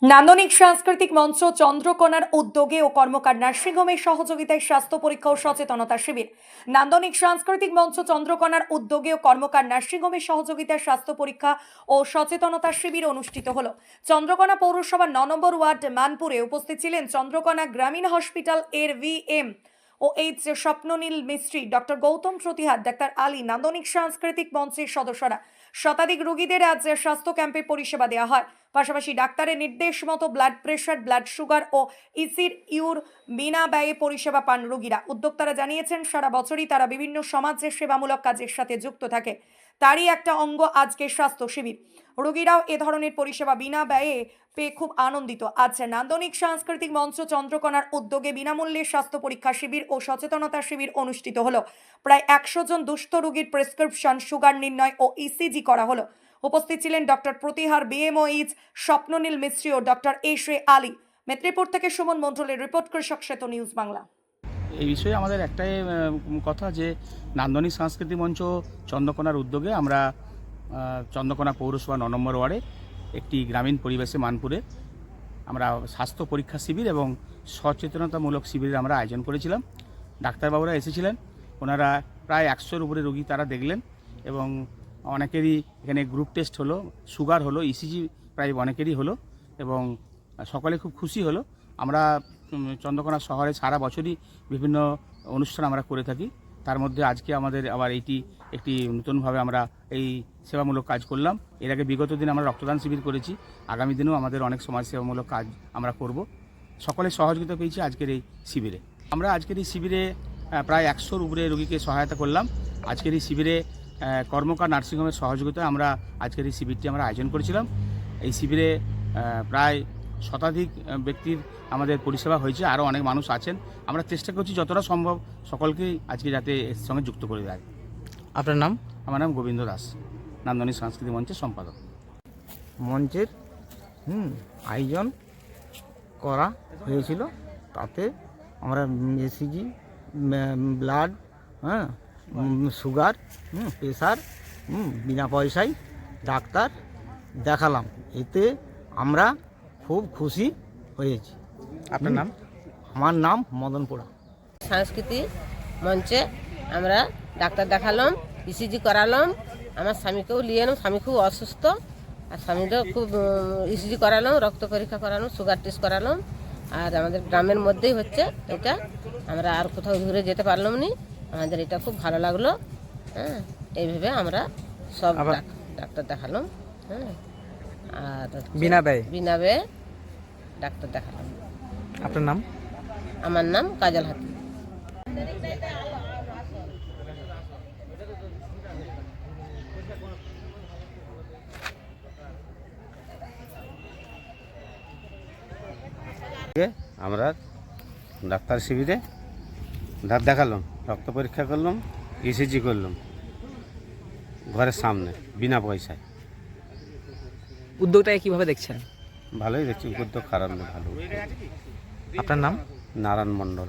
নান্দনিক সাংস্কৃতিক মঞ্চ চন্দ্রকোনার উদ্যোগে ও কর্মকার নার্সিংহোমের সহযোগিতায় স্বাস্থ্য পরীক্ষা ও সচেতনতা শিবির। নান্দনিক সাংস্কৃতিক মঞ্চ চন্দ্রকোনার উদ্যোগে ও কর্মকার নার্সিংহোমের সহযোগিতায় স্বাস্থ্য পরীক্ষা ও সচেতনতা শিবির অনুষ্ঠিত হল। চন্দ্রকোনা পৌরসভার ন নম্বর ওয়ার্ড মানপুরে উপস্থিত ছিলেন চন্দ্রকোনা গ্রামীণ হসপিটাল এর B M O H Swapnanil Mistri doctor Goutam Pratihar, doctor Ali. নান্দনিক সাংস্কৃতিক মঞ্চের সদস্যরা শতাধিক রোগীদের আজ স্বাস্থ্য ক্যাম্পে পরিষেবা দেওয়া হয়। পাশাপাশি ডাক্তারের নির্দেশ মতো ব্লাড প্রেশার ব্লাড সুগার ও ইসির ইউর বিনা ব্যয়ে পরিষেবা পান রোগীরা। উদ্যোক্তারা জানিয়েছেন, সারা বছরই তারা বিভিন্ন সমাজের সেবামূলক কাজের সাথে যুক্ত থাকে। তারই একটা অঙ্গ আজকের স্বাস্থ্য শিবির। রোগীরাও এ ধরনের পরিষেবা বিনা ব্যয়ে পেয়ে খুব আনন্দিত। আজ নান্দনিক সাংস্কৃতিক মঞ্চ চন্দ্রকোনার উদ্যোগে বিনামূল্যে স্বাস্থ্য পরীক্ষা শিবির ও সচেতনতা শিবির অনুষ্ঠিত হলো। প্রায় একশো জন দুস্থ রোগীর প্রেসক্রিপশন, সুগার নির্ণয় ও ইসিজি করা হলো। উপস্থিত ছিলেন ডক্টর প্রতিহার বিএমওইজ স্বপ্ননীল মিস্ত্রি ও doctor S A Ali. Medinipur থেকে সুমন মন্ডলের রিপোর্ট, কৃষক সেতু নিউজ বাংলা। এই বিষয়ে আমাদের একটাই কথা যে নান্দনিক সাংস্কৃতিক মঞ্চ চন্দ্রকোনার উদ্যোগে আমরা চন্দ্রকোনা পৌরসভা ন নম্বর ওয়ার্ডে একটি গ্রামীণ পরিবেশে মানপুরে আমরা স্বাস্থ্য পরীক্ষা শিবির এবং সচেতনতামূলক শিবিরের আমরা আয়োজন করেছিলাম। ডাক্তারবাবুরা এসেছিলেন, ওনারা প্রায় একশোর উপরে রোগী তারা দেখলেন এবং অনেকেরই এখানে গ্রুপ টেস্ট হলো, সুগার হলো ইসিজি প্রায় অনেকেরই হলো এবং সকলে খুব খুশি হলো। আমরা চন্দ্রকোনা শহরে সারা বছরই বিভিন্ন অনুষ্ঠান আমরা করে থাকি। তার মধ্যে আজকে আমাদের আবার এইটি, একটি নতুনভাবে আমরা এই সেবামূলক কাজ করলাম। এর আগে বিগত দিনে আমরা রক্তদান শিবির করেছি। আগামী দিনেও আমাদের অনেক সমাজ সেবামূলক কাজ আমরা করব। সকলে সহযোগিতা পেয়েছি আজকের এই শিবিরে। আমরা আজকের এই শিবিরে প্রায় একশোর উপরে রোগীকে সহায়তা করলাম। আজকের এই শিবিরে কর্মকার নার্সিংহোমের সহযোগিতায় আমরা আজকের এই শিবিরটি আমরা আয়োজন করেছিলাম। এই শিবিরে প্রায় শতাধিক ব্যক্তির আমাদের পরিষেবা হয়েছে আরও অনেক মানুষ আছেন। আমরা চেষ্টা করছি যতটা সম্ভব সকলকেই আজকে যাতে এর সঙ্গে যুক্ত করে দেয়। আপনার নাম? আমার নাম গোবিন্দ দাস নান্দনিক সাংস্কৃতিক মঞ্চের সম্পাদক। মঞ্চের হুম আয়োজন করা হয়েছিল। তাতে আমরা এসিজি ব্লাড হ্যাঁ সুগার হুম প্রেশার হুম বিনা পয়সায় ডাক্তার দেখালাম। এতে আমরা খুব খুশি হয়েছি। আপনার নাম? আমার নাম মদন পোড়া। সাংস্কৃতিক মঞ্চে আমরা ডাক্তার দেখালাম ইসিজি করালাম আমার স্বামীকেও নিয়ে এলাম স্বামী খুব অসুস্থ আর স্বামীরও খুব ইসিজি করালাম রক্ত পরীক্ষা করালাম সুগার টেস্ট করালাম আর আমাদের গ্রামের মধ্যেই হচ্ছে এটা। আমরা আর কোথাও ঘুরে যেতে পারলাম নি আমাদের এটা খুব ভালো লাগল হ্যাঁ এইভাবে আমরা সব ডাক- ডাক্তার দেখালাম হ্যাঁ। আর বিনা ব্যয়ে? বিনা ব্যয়ে ডাক্তার দেখালাম। আপনার নাম? আমার নাম কাজল হাতি আমরা ডাক্তার শিবিরে দাঁত দেখালাম রক্ত পরীক্ষা করলাম ইসিজি করলাম ঘরের সামনে বিনা পয়সায়। উদ্যোগটাকে কীভাবে দেখছেন? ভালোই দেখছি উদ্যোগ খারাপ না ভালো। আপনার নাম? নারায়ণ মণ্ডল।